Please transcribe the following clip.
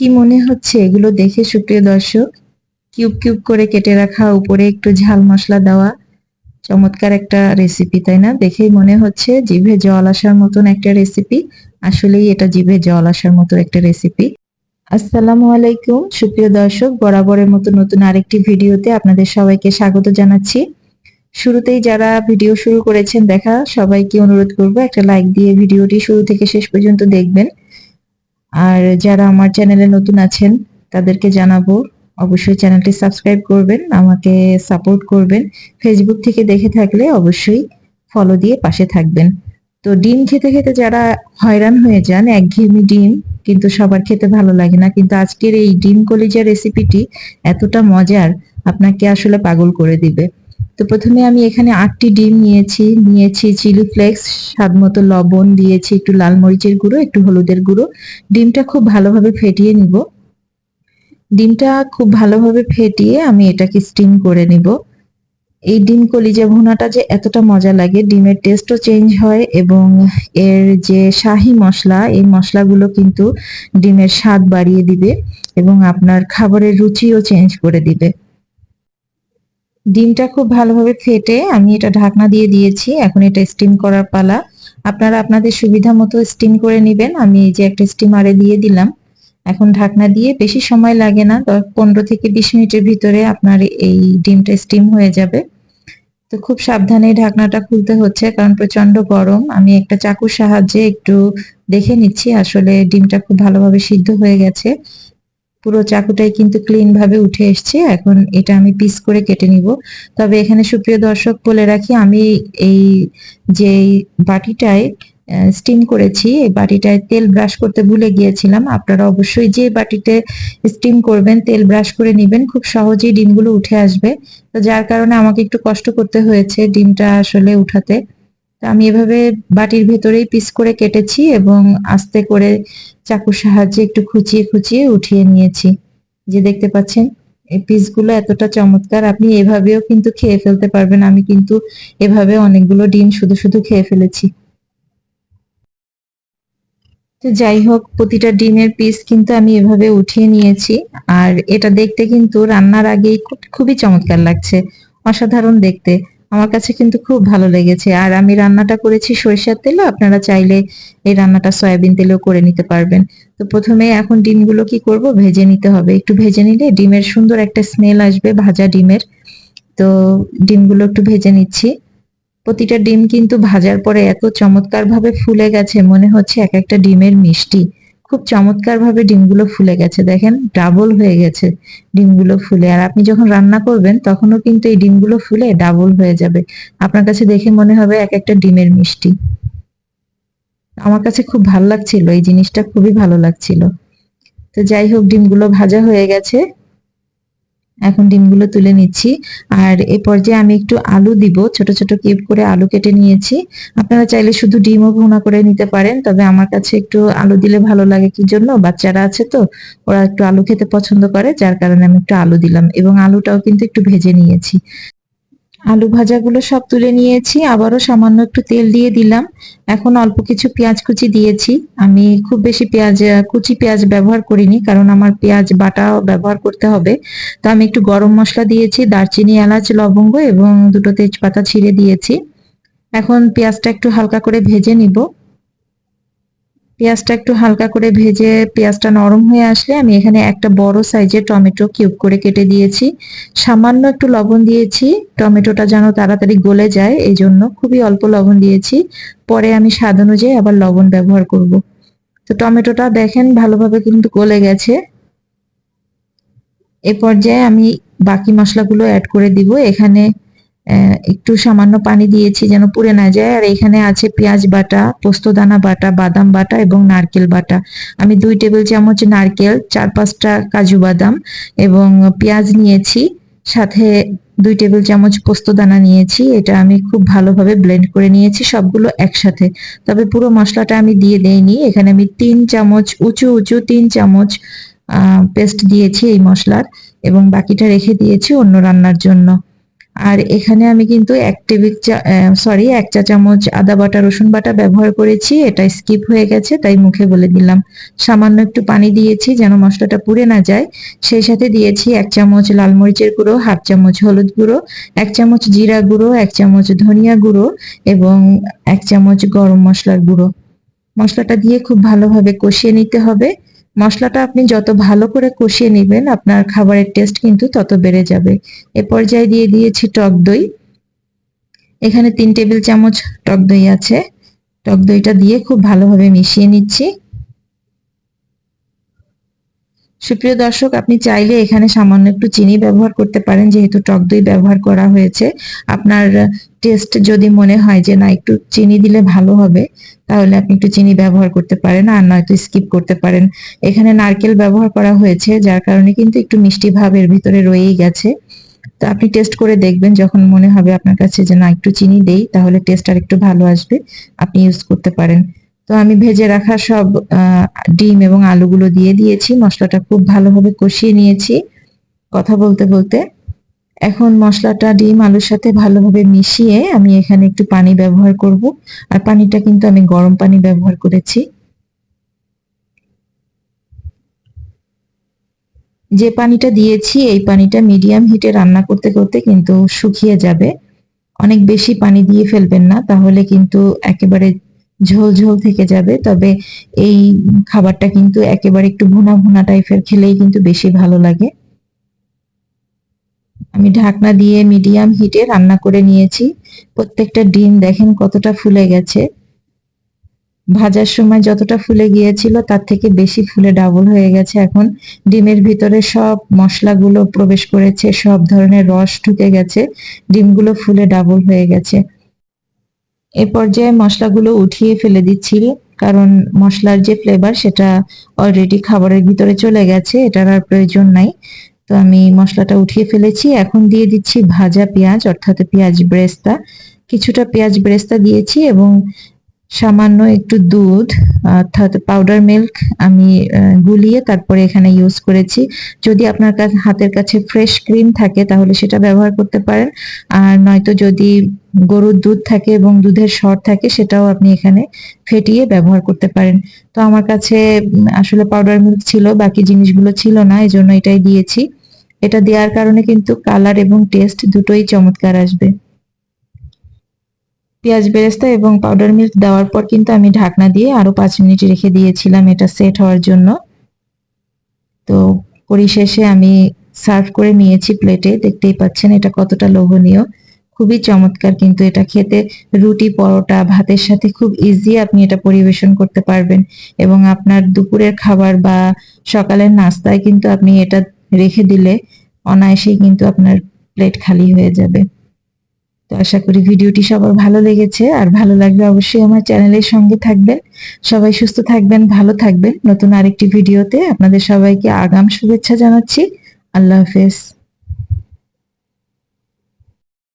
কি মনে হচ্ছে এগুলো দেখে, সুপ্রিয় দর্শক? কিউব কিউব করে কেটে রাখা উপরে একটু ঝাল মশলা দেওয়া চমৎকার একটা রেসিপি তাই না? দেখেই মনে হচ্ছে জিভে জল আসার মতন একটা রেসিপি আসলেই এটা জিভে জল আসার মতো একটা রেসিপি আসসালামু আলাইকুম। সুপ্রিয় দর্শক, বরাবরের মতো নতুন আরেকটি ভিডিওতে আপনাদের সবাইকে স্বাগত জানাচ্ছি। শুরুতেই যারা ভিডিও শুরু করেছেন, দেখা সবাইকে অনুরোধ করব একটা লাইক দিয়ে ভিডিওটি শুরু থেকে শেষ পর্যন্ত দেখবেন। আর যারা আমার চ্যানেলে নতুন আছেন, তাদেরকে জানাব, অবশ্যই চ্যানেলটি সাবস্ক্রাইব করবেন, আমাকে সাপোর্ট করবেন। ফেসবুক থেকে দেখে থাকলে অবশ্যই ফলো দিয়ে পাশে থাকবেন। তো ডিম খেতে খেতে যারা হয়রান হয়ে যান, একঘেয়েমি ডিম, কিন্তু সবার খেতে ভালো লাগে না। কিন্তু আজকের এই ডিম কলিজা রেসিপিটি এতটা মজার, আপনাকে আসলে পাগল করে দিবে। তো প্রথমে আমি এখানে আটটি ডিম নিয়েছি নিয়েছি চিলি ফ্লেক্স, স্বাদ মতো লবণ দিয়েছি, একটু লাল মরিচের গুঁড়ো, একটু হলুদের গুঁড়ো। ডিমটা খুব ভালোভাবে ফেটিয়ে নিব। ডিমটা খুব ভালোভাবে ফেটিয়ে আমি এটাকে স্টিম করে নিব। এই ডিম কলিজা ভুনাটা যে এতটা মজা লাগে, ডিমের টেস্টও চেঞ্জ হয় এবং এর যে শাহি মশলা, এই মশলাগুলো কিন্তু ডিমের স্বাদ বাড়িয়ে দিবে এবং আপনার খাবারের রুচিও চেঞ্জ করে দিবে। ডিমটা খুব ভালোভাবে ফেটে আমি এটা ঢাকনা দিয়ে দিয়েছি, এখন এটা স্টিম করার পালা। আপনারা আপনাদের সুবিধা মতো স্টিম করে নেবেন। আমি এই যে একটা স্টিমারে দিয়ে দিলাম। এখন ঢাকনা দিয়ে বেশি সময় লাগে না পনেরো থেকে বিশ মিনিটের ভিতরে আপনার এই ডিমটা স্টিম হয়ে যাবে। তো খুব সাবধানে ঢাকনাটা খুলতে হচ্ছে, কারণ প্রচণ্ড গরম। আমি একটা চাকুর সাহায্যে একটু দেখে নিচ্ছি, আসলে ডিমটা খুব ভালোভাবে সিদ্ধ হয়ে গেছে। পুরো চাকুটাই কিন্তু ক্লিন ভাবে উঠে এসছে। এখন এটা আমি পিস করে কেটে নিব। তবে এখানে সুপ্রিয় দর্শক বলে রাখি, আমি এই যে বাটিটায় স্টিম করেছি, এই বাটিটায় তেল ব্রাশ করতে ভুলে গিয়েছিলাম। আপনারা অবশ্যই যে বাটিতে স্টিম করবেন, তেল ব্রাশ করে নেবেন। খুব সহজেই ডিমগুলো উঠে আসবে। তো যার কারণে আমাকে একটু কষ্ট করতে হয়েছে ডিমটা আসলে উঠাতে। আমি এভাবে বাটির ভেতরেই পিস করে কেটেছি এবং আস্তে করে চাকুর সাহায্যে একটু খুচিয়ে খুচিয়ে উঠিয়ে নিয়েছি। যে দেখতে পাচ্ছেন, এই পিসগুলো এতটা চমৎকার, আপনি এভাবেও কিন্তু খেয়ে ফেলতে পারবেন। আমি কিন্তু এভাবে অনেকগুলো ডিম শুধু শুধু খেয়ে ফেলেছি। তো যাই হোক, প্রতিটা ডিমের পিস কিন্তু আমি এভাবে উঠিয়ে নিয়েছি। আর এটা দেখতে কিন্তু রান্নার আগেই খুবই চমৎকার লাগছে। অসাধারণ দেখতে। আমার কাছে কিন্তু খুব ভালো লেগেছে। আর আমি রান্নাটা করেছি সরিষার তেলে আপনারা চাইলে এই রান্নাটা সয়াবিন তেলেও করে নিতে পারবেন। তো প্রথমে এখন ডিমগুলো কি করব? ভেজে নিতে হবে। একটু ভেজে নিলে ডিমের সুন্দর একটা স্মেল আসবে, ভাজা ডিমের। তো ডিমগুলো একটু ভেজে নিচ্ছি। প্রতিটা ডিম কিন্তু ভাজার পরে এত চমৎকার ভাবে ফুলে গেছে, মনে হচ্ছে এক একটা ডিমের মিষ্টি। খুব চমৎকার ভাবে ডিমগুলো ফুলে গেছে, দেখেন ডাবল হয়ে গেছে ডিমগুলো ফুলে। আর আপনি যখন রান্না করবেন, তখনও কিন্তু এই ডিমগুলো ফুলে ডাবল হয়ে যাবে। আপনার কাছে দেখে মনে হবে এক একটা ডিমের মিষ্টি। আমার কাছে খুব ভালো লাগছিল, এই জিনিসটা খুবই ভালো লাগছিল। তো যাই হোক, ডিমগুলো ভাজা হয়ে গেছে। এখন ডিমগুলো তুলে নিচ্ছি। আর এ পর্যায়ে আমি একটু আলু দিব, ছোট ছোট কিউব করে আলু কেটে নিয়েছি। আপনারা চাইলে শুধু ডিমও ভুনা করে নিতে পারেন, তবে আমার কাছে একটু আলু দিলে ভালো লাগে কি জন্য? বাচ্চারা আছে তো, ওরা একটু আলু খেতে পছন্দ করে, যার কারণে আমি একটু আলু দিলাম এবং আলুটাও কিন্তু একটু ভেজে নিয়েছি। আলু ভাজাগুলো সব তুলে নিয়েছি, আবারও সামান্য একটু তেল দিয়ে দিলাম। এখন অল্প কিছু পেঁয়াজ কুচি দিয়েছি। আমি খুব বেশি পেঁয়াজ কুচি পেঁয়াজ ব্যবহার করিনি, কারণ আমার পেঁয়াজ বাটা ব্যবহার করতে হবে। তো আমি একটু গরম মশলা দিয়েছি, দারচিনি, এলাচ, লবঙ্গ এবং দুটো তেজপাতা ছিঁড়ে দিয়েছি। এখন পেঁয়াজটা একটু হালকা করে ভেজে নিব। পেঁয়াজটা একটু হালকা করে ভেজে পেঁয়াজটা নরম হয়ে আসলে আমি এখানে একটা বড় সাইজের টমেটো কিউব করে কেটে দিয়েছি। সামান্য একটু লবণ দিয়েছি, টমেটোটা যেন তাড়াতাড়ি গলে যায় এই জন্য খুবই অল্প লবণ দিয়েছি। পরে আমি স্বাদ অনুযায়ী আবার লবণ ব্যবহার করব। তো টমেটোটা দেখেন ভালোভাবে কিন্তু গলে গেছে। এ পর্যায়ে আমি বাকি মশলাগুলো অ্যাড করে দিব। এখানে একটু সামান্য পানি দিয়েছি যেন পুড়ে না যায়। আর এখানে আছে পেঁয়াজ বাটা পোস্তদানা বাটা, বাদাম বাটা এবং নারকেল বাটা। আমি দুই টেবিল চামচ নারকেল, চার পাঁচটা কাজু বাদাম এবং পেঁয়াজ নিয়েছি। সাথে দুই টেবিল চামচ পোস্তদানা নিয়েছি। এটা আমি খুব ভালোভাবে ব্লেন্ড করে নিয়েছি সবগুলো একসাথে। তবে পুরো মশলাটা আমি দিয়ে দেইনি। এখানে আমি তিন চামচ, উঁচু উঁচু তিন চামচ পেস্ট দিয়েছি এই মশলার এবং বাকিটা রেখে দিয়েছি অন্য রান্নার জন্য। আর এখানে আমি কিন্তু এক টেবিল সরি এক চা চামচ আদা বাটা, রসুন বাটা ব্যবহার করেছি। এটা স্কিপ হয়ে গেছে, তাই মুখে বলে দিলাম। সামান্য একটু পানি দিয়েছি যেন মশলাটা পুড়ে না যায়। সেই সাথে দিয়েছি এক চামচ লাল মরিচের গুঁড়ো, হাফ চামচ হলুদ গুঁড়ো, এক চামচ জিরা গুঁড়ো, এক চামচ ধনিয়া গুঁড়ো এবং এক চামচ গরম মশলার গুঁড়ো। মশলাটা দিয়ে খুব ভালোভাবে কষিয়ে নিতে হবে। মশলাটা আপনি যত ভালো করে কষিয়ে নেবেন, আপনার খাবারের টেস্ট কিন্তু তত বেড়ে যাবে। এ পর্যায়ে দিয়ে দিয়েছি টক দই। এখানে তিন টেবিল চামচ টক দই আছে। টক দইটা দিয়ে খুব ভালোভাবে মিশিয়ে নিচ্ছি। সুপ্রিয় দর্শক, আপনি চাইলে এখানে সামান্য একটু চিনি ব্যবহার করতে পারেন, যেহেতু টক দই ব্যবহার করা হয়েছে। আপনার টেস্ট যদি মনে হয় যে না, একটু চিনি দিলে ভালো হবে, তাহলে আপনি একটু চিনি ব্যবহার করতে পারেন, আর নয়তো স্কিপ করতে পারেন। এখানে নারকেল ব্যবহার করা হয়েছে, যার কারণে কিন্তু একটু মিষ্টি ভাব এর ভিতরে রয়েই গেছে। তো আপনি টেস্ট করে দেখবেন, যখন মনে হবে আপনার কাছে যে না, একটু চিনি দেই, তাহলে টেস্ট আর একটু ভালো আসবে, আপনি ইউজ করতে পারেন। তো আমি ভেজে রাখা সব ডিম এবং আলুগুলো দিয়ে দিয়েছি। মশলাটা খুব ভালোভাবে কষিয়ে নিয়েছি কথা বলতে বলতে। এখন মশলাটা, ডিম, আলুর সাথে ভালোভাবে মিশিয়ে আমি এখানে একটু পানি ব্যবহার করব। আর পানিটা কিন্তু আমি গরম পানি ব্যবহার করেছি। যে পানিটা দিয়েছি, এই পানিটা মিডিয়াম হিটে রান্না করতে করতে কিন্তু শুকিয়ে যাবে। অনেক বেশি পানি দিয়ে ফেলবেন না, তাহলে কিন্তু একেবারে ঝোল ঝোল থেকে যাবে, তবে এই খাবারটা কিন্তু একেবারে একটু ভুনা ভুনা টাইপের খেলেই কিন্তু বেশি ভালো লাগে। আমি ঢাকনা দিয়ে মিডিয়াম হিটে রান্না করে নিয়েছি। প্রত্যেকটা ডিম দেখেন কতটা ফুলে গেছে। ভাজার সময় যতটা ফুলে গিয়েছিল, তার থেকে বেশি ফুলে ডাবল হয়ে গেছে এখন। ডিমের ভিতরে সব মশলাগুলো প্রবেশ করেছে, সব ধরনের রস ঢুকে গেছে। ডিমগুলো ফুলে ডাবল হয়ে গেছে। এ পর্যায়ে মশলাগুলো উঠিয়ে ফেলে দিচ্ছি, কারণ মশলার যে ফ্লেভার সেটা অলরেডি খাবারের ভিতরে চলে গেছে, এটার আর প্রয়োজন নাই। তো আমি মশলাটা উঠিয়ে ফেলেছি। এখন দিয়ে দিচ্ছি ভাজা পেঁয়াজ, অর্থাৎ পেঁয়াজ ব্রেস্তা। কিছুটা পেঁয়াজ ব্রেস্তা দিয়েছি এবং সামান্য একটু দুধ, অর্থাৎ পাউডার মিল্ক আমি গুলিয়ে তারপরে এখানে ইউজ করেছি। যদি আপনার কাছে, হাতের কাছে ফ্রেশ ক্রিম থাকে, তাহলে সেটা ব্যবহার করতে পারেন। আর নয়তো যদি গরুর দুধ থাকে এবং দুধের সর থাকে, সেটাও আপনি এখানে ফেটিয়ে ব্যবহার করতে পারেন। তো আমার কাছে আসলে পাউডার মিল্ক ছিল, বাকি জিনিসগুলো ছিল না এই জন্য এটাই দিয়েছি। এটা দেওয়ার কারণে কিন্তু কালার এবং টেস্ট দুটোই চমৎকার আসবে। পেঁয়াজ বেরেস্তা এবং পাউডার মিল্ক দেওয়ার পর কিন্তু আমি ঢাকনা দিয়ে আরও পাঁচ মিনিট রেখে দিয়েছিলাম এটা সেট হওয়ার জন্য। তো পরিশেষে আমি সার্ভ করে নিয়েছি প্লেটে দেখতেই পাচ্ছেন এটা কতটা লোভনীয়। খুবই চমৎকার কিন্তু এটা খেতে। রুটি, পরোটা, ভাতের সাথে খুব ইজি আপনি এটা পরিবেশন করতে পারবেন এবং আপনার দুপুরের খাবার বা সকালের নাস্তায় কিন্তু আপনি এটা রেখে দিলে অনায়াসেই কিন্তু আপনার প্লেট খালি হয়ে যাবে। তো আশা করি ভিডিওটি সবার ভালো লেগেছে। আর ভালো লাগবে অবশ্যই আমার চ্যানেলের সঙ্গে থাকবেন। সবাই সুস্থ থাকবেন, ভালো থাকবেন। নতুন আরেকটি ভিডিওতে আপনাদের সবাইকে আগাম শুভেচ্ছা জানাচ্ছি। আল্লাহ হাফেজ।